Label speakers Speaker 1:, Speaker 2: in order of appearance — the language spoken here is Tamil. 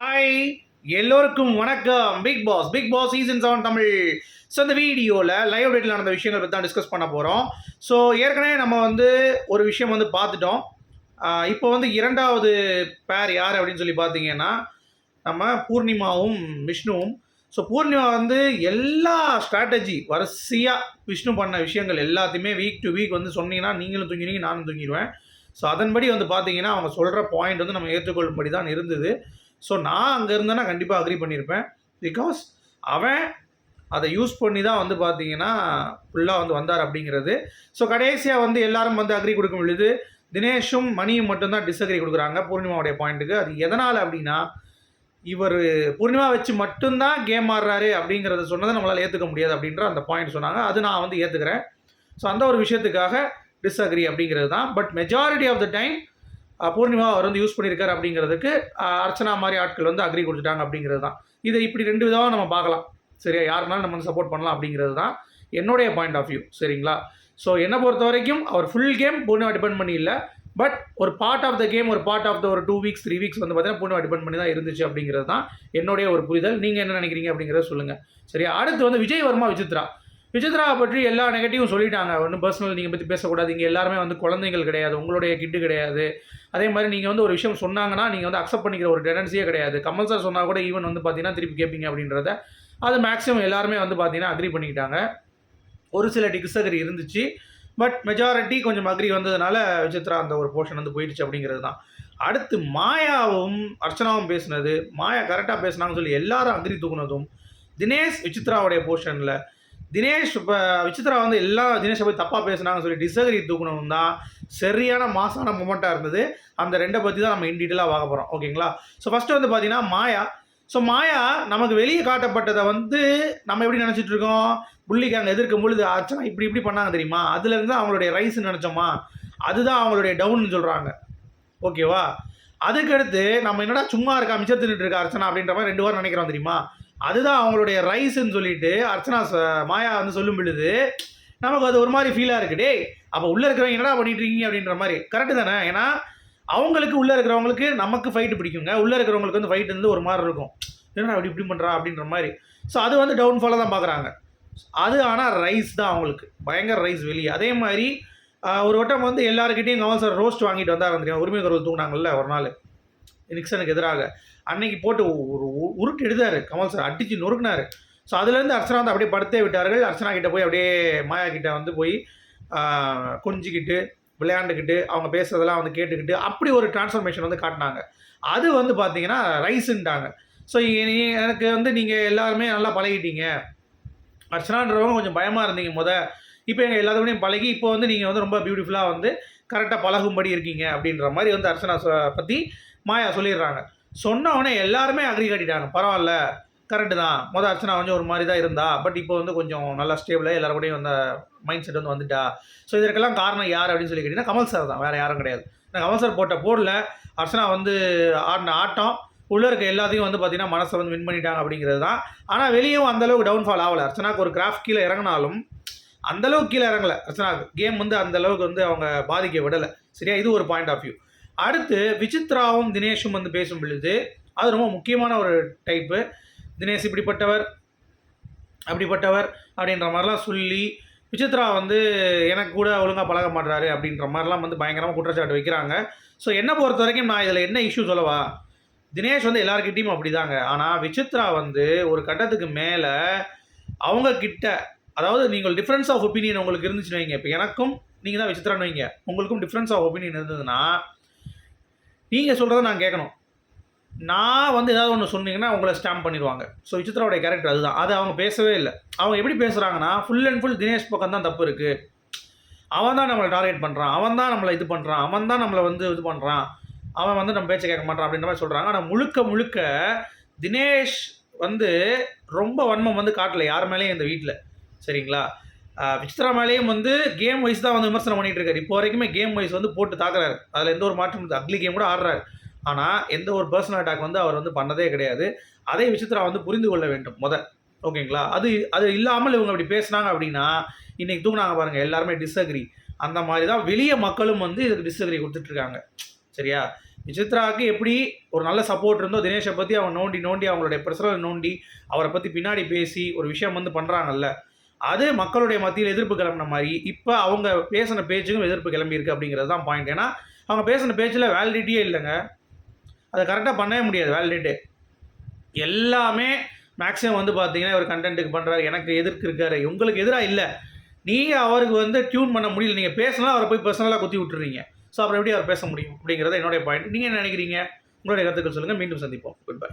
Speaker 1: ஹாய் எல்லோருக்கும் வணக்கம். Bigg Boss Bigg Boss season seven Tamil. So இந்த வீடியோவில் லைவ் டேட்டில் நடந்த விஷயங்கள் பற்றி தான் டிஸ்கஸ் பண்ண போகிறோம் ஸோ ஏற்கனவே நம்ம வந்து ஒரு விஷயம் வந்து பார்த்துட்டோம். இப்போ வந்து இரண்டாவது பேர் யார் அப்படின்னு சொல்லி பார்த்தீங்கன்னா நம்ம பூர்ணிமாவும் விஷ்ணுவும். ஸோ பூர்ணிமா வந்து எல்லா ஸ்ட்ராட்டஜி வரிசையாக விஷ்ணு பண்ண விஷயங்கள் எல்லாத்தையுமே வீக் டு வீக் வந்து சொன்னீங்கன்னா நீங்களும் தூங்கினீங்க நானும் தூங்கிடுவேன். ஸோ அதன்படி வந்து பார்த்தீங்கன்னா அவங்க சொல்கிற பாயிண்ட் வந்து நம்ம ஏற்றுக்கொள்ளும்படி தான் இருந்தது. ஸோ நான் அங்கே இருந்தேன்னா கண்டிப்பாக அக்ரி பண்ணியிருப்பேன் பிகாஸ் அவன் அதை யூஸ் பண்ணி தான் வந்து பார்த்தீங்கன்னா ஃபுல்லாக வந்து வந்தார் அப்படிங்கிறது. ஸோ கடைசியாக வந்து எல்லாரும் வந்து அக்ரி கொடுக்கும் பொழுது தினேஷும் மணியும் மட்டும்தான் டிஸ்அக்ரி கொடுக்குறாங்க பூர்ணிமாவுடைய பாயிண்ட்டுக்கு அது எதனால் அப்படின்னா இவர் பூர்ணிமா வச்சு மட்டும்தான் கேம் ஆடுறாரு அப்படிங்கிறத சொன்னதை நம்மளால் ஏற்றுக்க முடியாது அப்படின்ற அந்த பாயிண்ட் சொன்னாங்க. அது நான் வந்து ஏற்றுக்கிறேன் ஸோ அந்த ஒரு விஷயத்துக்காக டிஸ்அக்ரி அப்படிங்கிறது தான். But majority of the time Poornima அவர் வந்து யூஸ் பண்ணியிருக்காரு அப்படிங்கிறதுக்கு அர்ச்சனா மாதிரி ஆட்கள் வந்து அக்ரி கொடுத்துட்டாங்க அப்படிங்கிறது தான் இதை இப்படி ரெண்டு விதமாக நம்ம பார்க்கலாம். சரியா? யாருனாலும் நம்ம சப்போர்ட் பண்ணலாம் அப்படிங்கிறது தான் என்னுடைய பாயிண்ட் ஆஃப் வியூ சரிங்களா? ஸோ என்னை பொறுத்த வரைக்கும் அவர் ஃபுல் கேம் பூர்ணிமா டிபெண்ட் பண்ணி இல்லை. பட் ஒரு பார்ட் ஆஃப் த கேம் ஒரு பார்ட் ஆஃப் த ஒரு டூ வீக்ஸ் த்ரீ வீக்ஸ் வந்து பார்த்தீங்கன்னா பூர்ணிமா டிபெண்ட் பண்ணி தான் இருந்துச்சு அப்படிங்கிறது தான் என்னுடைய ஒரு புரிதல். நீங்கள் என்ன நினைக்கிறீங்க அப்படிங்கிறத சொல்லுங்கள் சரியா? அடுத்து வந்து விஜய் வர்மா விசித்ரா. விசித்ராவை பற்றி எல்லா நெகட்டிவும் சொல்லிட்டாங்க. ஒன்றும் பர்சனல் நீங்கள் பற்றி பேசக்கூடாது. இங்கே எல்லாருமே வந்து குழந்தைகள் கிடையாது. உங்களுடைய கிட்டு கிடையாது. அதே மாதிரி நீங்கள் வந்து ஒரு விஷயம் சொன்னாங்கன்னா நீங்கள் வந்து அக்செப்ட் பண்ணிக்கிற ஒரு டெண்டன்சியே கிடையாது. கமல் சார் சொன்னால் கூட ஈவன் வந்து பார்த்தீங்கன்னா திருப்பி கேட்பீங்க அப்படின்றத அது மேக்ஸிமம் எல்லாருமே வந்து பார்த்தீங்கன்னா அக்ரி பண்ணிக்கிட்டாங்க. ஒரு சில டிஸ்அக்ரி இருந்துச்சு. பட் மெஜாரிட்டி கொஞ்சம் அக்ரி வந்ததுனால விசித்ரா அந்த ஒரு போர்ஷன் வந்து போயிடுச்சு அப்படிங்கிறது தான். அடுத்து மாயாவும் அர்ச்சனாவும் பேசுனது. மாயா கரெக்டாக பேசினாங்கன்னு சொல்லி எல்லாரும் அக்ரி தூக்குனதும் தினேஷ் விசித்ராவுடைய போர்ஷனில் தினேஷ் இப்போ விசித்ரா வந்து எல்லா தினேஷை போய் தப்பாக பேசுனாங்கன்னு சொல்லி டிசகரி தூக்கணும் தான் சரியான மாசான மூமெண்ட்டாக இருந்தது. அந்த ரெண்டை பற்றி தான் நம்ம இன் டீட்டெயிலாக பார்க்க போகிறோம் ஓகேங்களா? ஸோ ஃபஸ்ட்டு வந்து பார்த்தீங்கன்னா மாயா. ஸோ மாயா நமக்கு வெளியே காட்டப்பட்டதை வந்து நம்ம எப்படி நினச்சிட்டு இருக்கோம்? புள்ளிக்கு அங்கே எதிர்க்கும் பொழுது அர்ச்சனா இப்படி இப்படி பண்ணாங்க தெரியுமா? அதுலேருந்து அவங்களுடைய ரைஸ்ன்னு நினச்சோமா? அதுதான் அவங்களுடைய டவுன்னு சொல்கிறாங்க ஓகேவா? அதுக்கடுத்து நம்ம என்னடா சும்மா இருக்கா மிச்சம் தின்னுட்டு இருக்கா அர்ச்சனா அப்படின்ற மாதிரி ரெண்டு வாரம் நினைக்கிறோம் தெரியுமா? அதுதான் அவங்களுடைய ரைஸ்ன்னு சொல்லிட்டு அர்ச்சனா ச- மாயா வந்து சொல்லும் பொழுது நமக்கு அது ஒரு மாதிரி ஃபீலாக இருக்குது டே அப்போ உள்ளே இருக்கிறவங்க என்னடா பண்ணிட்டு இருக்கீங்க அப்படின்ற மாதிரி. கரெக்டு தானே? ஏன்னா அவங்களுக்கு உள்ளே இருக்கிறவங்களுக்கு நமக்கு ஃபைட்டு பிடிக்குங்க. உள்ளே இருக்கிறவங்களுக்கு வந்து ஃபைட் வந்து ஒரு மாதிரி இருக்கும். என்னடா அப்படி இப்படி பண்ணுறா அப்படின்ற மாதிரி. ஸோ அது வந்து டவுன்ஃபாலாக தான் பார்க்குறாங்க அது ஆனால் ரைஸ் தான் அவங்களுக்கு. பயங்கர ரைஸ் வெளியே. அதே மாதிரி ஒரு வட்டம் வந்து எல்லாருக்கிட்டையும் கமல் சார் ரோஸ்ட் வாங்கிட்டு வந்தாங்க தெரியும்? உரிமை குரல் தூங்கினாங்கல்ல ஒரு நாள். நிக்சனுக்கு எதிராக. அன்னைக்கு போட்டு ஒரு உ- உருட்டு எடுத்தார் கமல் சார் அடிச்சு நொறுக்குனாரு. ஸோ அதுலேருந்து அர்ச்சனா வந்து அப்படியே படுத்தே விட்டார்கள். அர்ச்சனா கிட்டே போய் அப்படியே மாயா கிட்டே வந்து போய் கொஞ்சிக்கிட்டு விளையாண்டுக்கிட்டு அவங்க பேசுகிறதெல்லாம் வந்து கேட்டுக்கிட்டு அப்படி ஒரு டிரான்ஸ்ஃபர்மேஷன் வந்து காட்டினாங்க. அது வந்து பார்த்தீங்கன்னா ரைஸுன்ட்டாங்க. ஸோ எனக்கு வந்து நீங்கள் எல்லாருமே நல்லா பழகிட்டீங்க. அர்ச்சனான்றவங்க கொஞ்சம் பயமாக இருந்தீங்க முத. இப்போ எங்கள் எல்லாத்துக்கூடையும் பழகி இப்போ வந்து நீங்கள் வந்து ரொம்ப பியூட்டிஃபுல்லாக வந்து கரெக்டாக பழகும்படி இருக்கீங்க அப்படின்ற மாதிரி வந்து அர்ச்சனா பற்றி மாயா சொல்லிடுறாங்க. சொன்னவனே எல்லாருமே அக்ரி கட்டிட்டாங்க. பரவாயில்ல கரெக்டு தான். மொதல் அர்ச்சனா கொஞ்சம் ஒரு மாதிரி தான் இருந்தா பட் இப்போ வந்து கொஞ்சம் நல்லா ஸ்டேபிளாக எல்லாரும் கூடயும் அந்த மைண்ட் செட் வந்து வந்துட்டா. ஸோ இதற்கெல்லாம் காரணம் யார் அப்படின்னு சொல்லி கேட்டிங்கன்னா கமல் சார் தான். வேறு யாரும் கிடையாது. நான் கமல் சார் போட்ட போர்டில் அர்ச்சனா வந்து ஆடின ஆட்டம் உள்ளே இருக்க எல்லாத்தையும் வந்து பார்த்திங்கன்னா மனசை வந்து வின் பண்ணிட்டாங்க அப்படிங்கிறது தான். ஆனால் வெளியும் அந்தளவுக்கு டவுன்ஃபால் ஆகலை. அர்ச்சனாக்கு ஒரு கிராஃப்ட் கீழே இறங்கினாலும் அந்தளவுக்கு கீழே இறங்கலை. அர்ச்சனாக்கு கேம் வந்து அந்த அளவுக்கு வந்து அவங்க பாதிக்க விடலை. சரியா? இது ஒரு பாயிண்ட் ஆஃப் வியூ அடுத்து விசித்ராவும் தினேஷும் வந்து பேசும் பொழுது அது ரொம்ப முக்கியமான ஒரு டைப்பு தினேஷ் இப்படிப்பட்டவர் அப்படிப்பட்டவர் அப்படின்ற மாதிரிலாம் சொல்லி விசித்ரா வந்து எனக்கு கூட ஒழுங்காக பழக மாட்றாரு அப்படின்ற மாதிரிலாம் வந்து பயங்கரமாக குற்றச்சாட்டு வைக்கிறாங்க. ஸோ என்னை பொறுத்த வரைக்கும் நான் இதில் என்ன இஷ்யூ சொல்லவா? தினேஷ் வந்து எல்லாருக்கிட்டையும் அப்படிதாங்க. ஆனால் விசித்ரா வந்து ஒரு கட்டத்துக்கு மேலே அவங்கக்கிட்ட அதாவது நீங்கள் டிஃப்ரென்ஸ் ஆஃப் ஒப்பீனியன் உங்களுக்கு இருந்துச்சுன்னு வைங்க. இப்போ எனக்கும் நீங்கள் தான் விசித்ரான்னு வைங்க. உங்களுக்கும் டிஃப்ரென்ஸ் ஆஃப் ஒப்பீனியன் இருந்ததுன்னா நீங்கள் சொல்கிறத நான் கேட்கணும். நான் வந்து ஏதாவது ஒன்று சொன்னீங்கன்னா உங்களை ஸ்டாம்ப் பண்ணிடுவாங்க. ஸோ விசித்ராவுடைய கேரக்டர் அதுதான். அது அவங்க பேசவே இல்லை. அவங்க எப்படி பேசுகிறாங்கன்னா ஃபுல் அண்ட் ஃபுல் தினேஷ் பக்கம் தான் தப்பு இருக்குது அவன் தான் நம்மளை டார்கெட் பண்ணுறான் அவன் தான் நம்மளை இது பண்ணுறான் அவன் தான் நம்மளை வந்து இது பண்ணுறான் அவன் வந்து நம்ம பேச்சை கேட்க மாட்டான் அப்படின்ற மாதிரி சொல்கிறாங்க ஆனால் முழுக்க முழுக்க தினேஷ் வந்து ரொம்ப வன்மம் வந்து காட்டலை யார் மேலேயும் இந்த வீட்டில் சரிங்களா? ஆஹ் விசித்ரா மேலேயும் வந்து கேம் வைஸ் தான் வந்து விமர்சனம் பண்ணிட்டு இருக்காரு இப்போ வரைக்குமே கேம் வைஸ் வந்து போட்டு தாக்குறாரு. அதில் எந்த ஒரு மாற்றம் அக்லி கேம் கூட ஆடுறாரு. ஆனால் எந்த ஒரு பர்சனல் அட்டாக் வந்து அவர் வந்து பண்ணதே கிடையாது. அதை விசித்ரா வந்து புரிந்து கொள்ள வேண்டும் முதல். ஓகேங்களா? அது அது இல்லாமல் இவங்க அப்படி பேசுனாங்க அப்படின்னா இன்றைக்கி தூங்கினாங்க பாருங்கள் எல்லாருமே டிஸ்அக்ரி அந்த மாதிரி தான் வெளியே மக்களும் வந்து இதுக்கு டிஸ்அக்ரி கொடுத்துட்ருக்காங்க. சரியா? விசித்ராவுக்கு எப்படி ஒரு நல்ல சப்போர்ட் இருந்தோ தினேஷை பற்றி அவங்க நோண்டி நோண்டி அவங்களுடைய பர்சனல் நோண்டி அவரை பற்றி பின்னாடி பேசி ஒரு விஷயம் வந்து பண்ணுறாங்கல்ல அது மக்களுடைய மத்தியில் எதிர்ப்பு கிளம்பின மாதிரி இப்போ அவங்க பேசின பேச்சுக்கும் எதிர்ப்பு கிளம்பியிருக்கு அப்படிங்கிறது தான் பாயிண்ட் ஏன்னா அவங்க பேசின பேச்சில் வேலிடிட்டியே இல்லைங்க. அதை கரெக்டாக பண்ணவே முடியாது வேலிடிட்டு எல்லாமே மேக்ஸிமம் வந்து பார்த்தீங்கன்னா ஒரு கண்டென்ட்டுக்கு பண்ணுறாரு எனக்கு எதிர்க்கு இருக்காரு. உங்களுக்கு எதிராக இல்லை. நீங்கள் அவருக்கு வந்து டியூன் பண்ண முடியல. நீங்கள் பேசினா அவரை போய் பர்சனலாக குத்தி விட்டுறீங்க. ஸோ அப்புறம் எப்படி அவர் பேச முடியும் அப்படிங்கிறத என்னுடைய பாயிண்ட் நீங்கள் என்ன நினைக்கிறீங்க? உங்களுடைய கருத்துக்கள் சொல்லுங்கள் மீண்டும் சந்திப்போம். Good bye